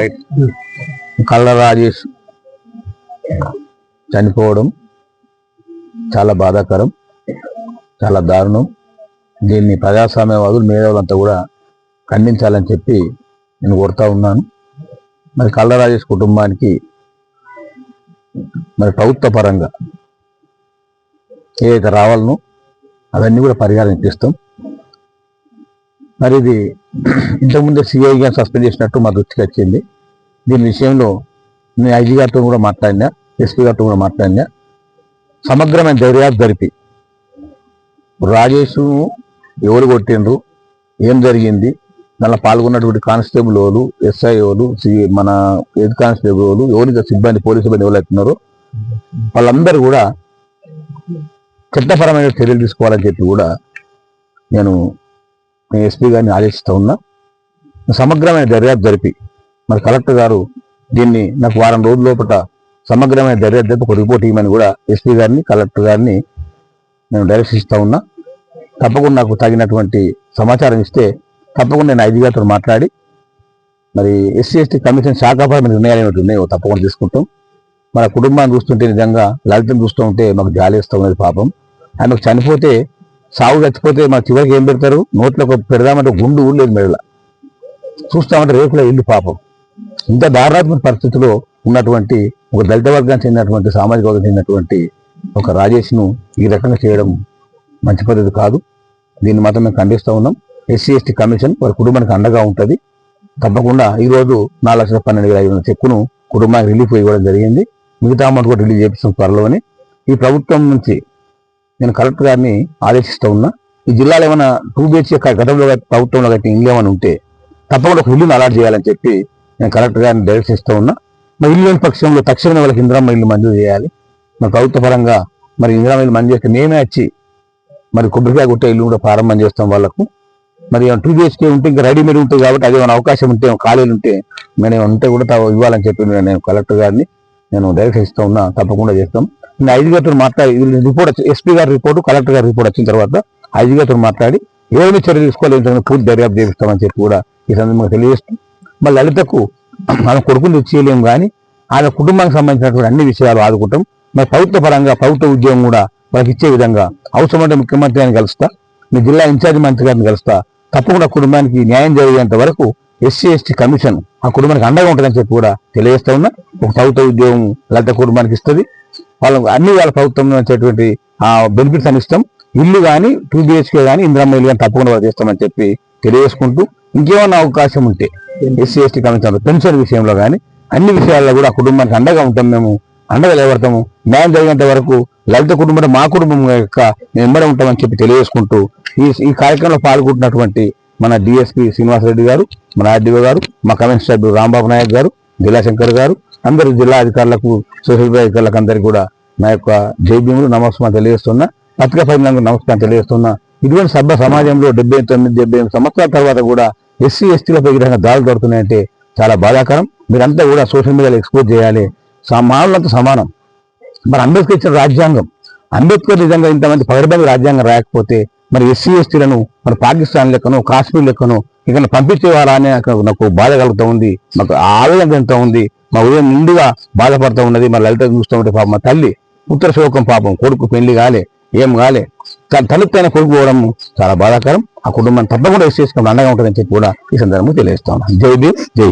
Right. కళ్ళ రాజేష్ చనిపోవడం చాలా బాధాకరం చాలా దారుణం. దీన్ని ప్రజాస్వామ్యవాదులు మేధావులంతా కూడా ఖండించాలని చెప్పి నేను కోరుతా ఉన్నాను. మరి కళ్ళ రాజేష్ కుటుంబానికి మరి ప్రభుత్వ పరంగా ఏదైతే రావాలనో అవన్నీ కూడా పరిహారం ఇప్పిస్తాం. మరి ఇది ఇంతకుముందే సిఐ గారు సస్పెండ్ చేసినట్టు మా దృష్టికి వచ్చింది. దీని విషయంలో నేను ఐజీ గారితో కూడా మాట్లాడినా ఎస్పీ గారితో కూడా మాట్లాడినా. సమగ్రమైన దర్యాప్తు జరిపి రాజేష్ ఎవరు కొట్టిండ్రు ఏం జరిగింది దానిలో పాల్గొన్నటువంటి కానిస్టేబుల్ వాళ్ళు ఎస్ఐ వాళ్ళు సి- మన హెడ్ కానిస్టేబుల్ వాళ్ళు ఎవరికి సిబ్బంది పోలీసు సిబ్బంది ఎవరు వాళ్ళందరూ కూడా చట్టపరమైన చర్యలు తీసుకోవాలని చెప్పి కూడా నేను నేను ఎస్పీ గారిని ఆదేశిస్తూ ఉన్నా. సమగ్రమైన దర్యాప్తు జరిపి మరి కలెక్టర్ గారు దీన్ని నాకు వారం రోజుల లోపల సమగ్రమైన దర్యాప్తు జరిపి ఒక రిపోర్ట్ ఇవ్వమని కూడా ఎస్పీ గారిని కలెక్టర్ గారిని నేను డైరెక్షన్ ఇస్తా ఉన్నా. తప్పకుండా నాకు తగినటువంటి సమాచారం ఇస్తే తప్పకుండా నేను ఐదు గారితో మాట్లాడి మరి ఎస్సీ ఎస్టీ కమిషన్ శాఖాపరమైన నిర్ణయాలు ఏమిటి ఉన్నాయో తప్పకుండా తీసుకుంటాం. మన కుటుంబాన్ని చూస్తుంటే నిజంగా లలితను చూస్తూ ఉంటే మాకు జాలేస్తూ ఉన్నది పాపం. ఆమెకు చనిపోతే సాగు చచ్చిపోతే మా చివరికి ఏం పెడతారు? నోట్లో ఒక పెడదామంటే గుండు ఊళ్ళేది మెడల చూస్తామంటే రేకుల ఇల్లు పాపం. ఇంత దారుణాత్మక పరిస్థితిలో ఉన్నటువంటి ఒక దళిత వర్గానికి చెందినటువంటి సామాజిక వర్గం చెందినటువంటి ఒక రాజేష్ను ఈ రకంగా చేయడం మంచి పద్ధతి కాదు. దీన్ని మాత్రం మేము ఖండిస్తూ ఉన్నాం. ఎస్సీ ఎస్టీ కమిషన్ వారి కుటుంబానికి అండగా ఉంటుంది. తప్పకుండా ఈరోజు నాలుగు లక్షల పన్నెండు వేల ఐదు వందల చెక్కును కుటుంబానికి రిలీఫ్ ఇవ్వడం జరిగింది. మిగతా అమౌంట్ కూడా రిలీజ్ చేపిస్తాం త్వరలోనే. ఈ ప్రభుత్వం నుంచి నేను కలెక్టర్ గారిని ఆదేశిస్తూ ఉన్నా ఈ జిల్లాలో ఏమైనా టూ బిహెచ్కే గతంలో ప్రభుత్వంలో కట్టిన ఇల్లు ఏమైనా ఉంటే తప్పకుండా ఒక ఇల్లును అలాట్ చేయాలని చెప్పి నేను కలెక్టర్ గారిని డైరెక్ట్ చేస్తూ ఉన్నా. మరి ఇల్లు లేని పక్షంలో తక్షణమే వాళ్ళకి ఇందిరమ్మ ఇల్లు మంజూరు చేయాలి. మరి ప్రభుత్వ పరంగా మరి ఇందిరమ్మ ఇల్లు మంజూరు చేస్తే మేమే వచ్చి మరి కొబ్బరికాయ కొట్టే ఇల్లు కూడా ప్రారంభం చేస్తాం వాళ్ళకు. మరి టూ బిహెచ్కే ఉంటే ఇంకా రెడీమేడ్ ఉంటుంది కాబట్టి అది ఏమైనా అవకాశం ఉంటే ఖాళీలు ఉంటే మేము ఉంటే కూడా తా- ఇవ్వాలని చెప్పి నేను కలెక్టర్ గారిని నేను డైరెక్ట్ ఇస్తా ఉన్నా తప్పకుండా చేస్తాం. నేను ఐదు గారితో మాట్లాడి రిపోర్ట్ వచ్చి ఎస్పీ గారి రిపోర్ట్ కలెక్టర్ గారి రిపోర్ట్ వచ్చిన తర్వాత ఐదు గారితో మాట్లాడి ఏమైనా చర్య తీసుకోవాలి పూర్తి దర్యాప్తు చేపిస్తామని చెప్పి కూడా ఈ సందర్భంగా తెలియజేస్తాం మళ్ళీ లలితకు మనం కొడుకుని తెచ్చేయలేము కానీ ఆమె కుటుంబానికి సంబంధించినటువంటి అన్ని విషయాలు ఆదుకుంటాం. మరి ప్రభుత్వ పరంగా ప్రభుత్వ ఉద్యోగం కూడా వాళ్ళకి ఇచ్చే విధంగా అవసరమంటే ముఖ్యమంత్రి గారిని కలుస్తా మీ జిల్లా ఇన్ఛార్జ్ మంత్రి గారిని కలుస్తా తప్పకుండా కుటుంబానికి న్యాయం జరిగేంత వరకు ఎస్సీ ఎస్టీ కమిషన్ ఆ కుటుంబానికి అండగా ఉంటుందని చెప్పి కూడా తెలియజేస్తా ఉన్నా. ఒక ప్రభుత్వ ఉద్యోగం లలిత కుటుంబానికి ఇస్తుంది. వాళ్ళకు అన్ని వాళ్ళ ప్రభుత్వం వచ్చేటువంటి ఆ బెనిఫిట్స్ అని ఇస్తాం. ఇల్లు కానీ టూ బిహెచ్కే కానీ ఇందిరమ్మ ఇల్లు కానీ తప్పకుండా వాళ్ళు చేస్తామని చెప్పి తెలియజేసుకుంటూ ఇంకేమన్నా అవకాశం ఉంటే ఎస్సీ ఎస్టీ కమిషన్ పెన్షన్ విషయంలో కానీ అన్ని విషయాల్లో కూడా ఆ కుటుంబానికి అండగా ఉంటాం మేము అండగా నిలబడతాము. న్యాయం జరిగేంత వరకు లలిత కుటుంబం మా కుటుంబం యొక్క మేము ఉంటామని చెప్పి తెలియజేసుకుంటూ ఈ ఈ కార్యక్రమంలో పాల్గొంటున్నటువంటి మన డిఎస్పి శ్రీనివాసరెడ్డి గారు మన ఆర్డీఓ గారు మా కమిషనర్ సభ్యులు రాంబాబు నాయక్ గారు జిల్లా శంకర్ గారు అందరు జిల్లా అధికారులకు సోషల్ అధికారులకు అందరికీ కూడా నా యొక్క జైభీములు నమస్కారం తెలియజేస్తున్నా. పత్రికా పరిణామం నమస్కారం తెలియజేస్తున్నా. ఇటువంటి సభ్య సమాజంలో డెబ్బై తొమ్మిది డెబ్బై సంవత్సరాల తర్వాత కూడా ఎస్సీ ఎస్టీలపై ఈ విధంగా దాడులు దొరుకుతున్నాయంటే చాలా బాధాకరం. మీరంతా కూడా సోషల్ మీడియాలో ఎక్స్పోజ్ చేయాలి. మానవులంతా సమానం. మరి అంబేద్కర్ ఇచ్చిన రాజ్యాంగం అంబేద్కర్ నిజంగా ఇంతమంది పగడబంది రాజ్యాంగం రాయకపోతే మరి ఎస్సీ ఎస్టీలను మరి పాకిస్తాన్ లెక్కనో కాశ్మీర్ లెక్కనో ఇక్కడ పంపించేవారా అనే నాకు బాధ కలుగుతూ ఉంది. మాకు ఆవేదన ఎంత ఉంది. మా ఉదయం నిండుగా బాధపడుతూ ఉన్నది. మా లలిత చూస్తూ ఉంటే పాపం మా తల్లి పుత్ర శోకం పాపం కొడుకు పెళ్ళి కాలే ఏం కాలే. తన తల్లితైన కొడుకు పోవడం చాలా బాధాకరం. ఆ కుటుంబాన్ని తప్పకుండా ఎస్సీ అండగా ఉంటుందని చెప్పి కూడా ఈ సందర్భంగా తెలియజేస్తాను జై భీమ్ జై